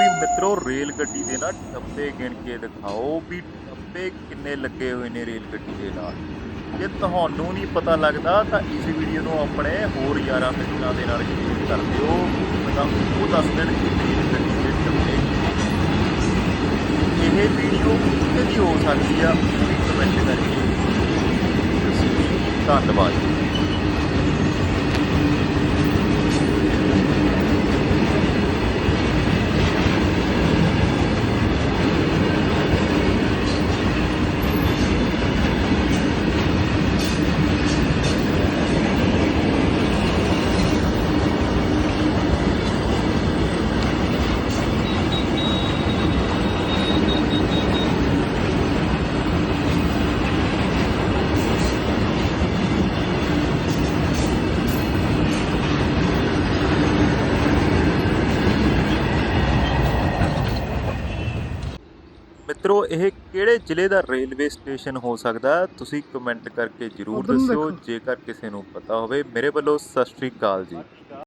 ਵੀ ਮਿੱਤਰੋ, ਰੇਲ ਗੱਡੀ ਦੇ ਨਾ ਡੱਬੇ ਗਿਣ ਕੇ ਦਿਖਾਓ ਵੀ ਡੱਬੇ ਕਿੰਨੇ ਲੱਗੇ ਹੋਏ ਨੇ ਰੇਲ ਗੱਡੀ ਦੇ ਨਾਲ। ਜੇ ਤੁਹਾਨੂੰ ਨਹੀਂ ਪਤਾ ਲੱਗਦਾ ਤਾਂ ਇਸ ਵੀਡੀਓ ਨੂੰ ਆਪਣੇ ਹੋਰ ਯਾਰਾਂ ਮਿੱਤਰਾਂ ਦੇ ਨਾਲ ਸ਼ੇਅਰ ਕਰ ਦਿਓ। ਤਾਂ ਉਹ ਦੱਸ ਦੇਣ ਕਿ ਰੇਲ ਗੱਡੀ ਦੇ ਡੱਬੇ ਇਹ ਵੀਡੀਓ ਕਿਤੇ ਦੀ ਹੋ ਸਕਦੀ ਆ? ਉਹ ਕਮੈਂਟ ਕਰਕੇ ਧੰਨਵਾਦ। ਮਿੱਤਰੋ ਇਹ ਕਿਹੜੇ ਜ਼ਿਲ੍ਹੇ ਦਾ ਰੇਲਵੇ ਸਟੇਸ਼ਨ ਹੋ ਸਕਦਾ? ਤੁਸੀਂ ਕਮੈਂਟ ਕਰਕੇ ਜਰੂਰ ਦੱਸਿਓ। ਜੇਕਰ ਕਿਸੇ ਨੂੰ ਪਤਾ ਹੋਵੇ ਮੇਰੇ ਵੱਲੋਂ ਸਤਿ ਸ਼੍ਰੀ ਅਕਾਲ ਜੀ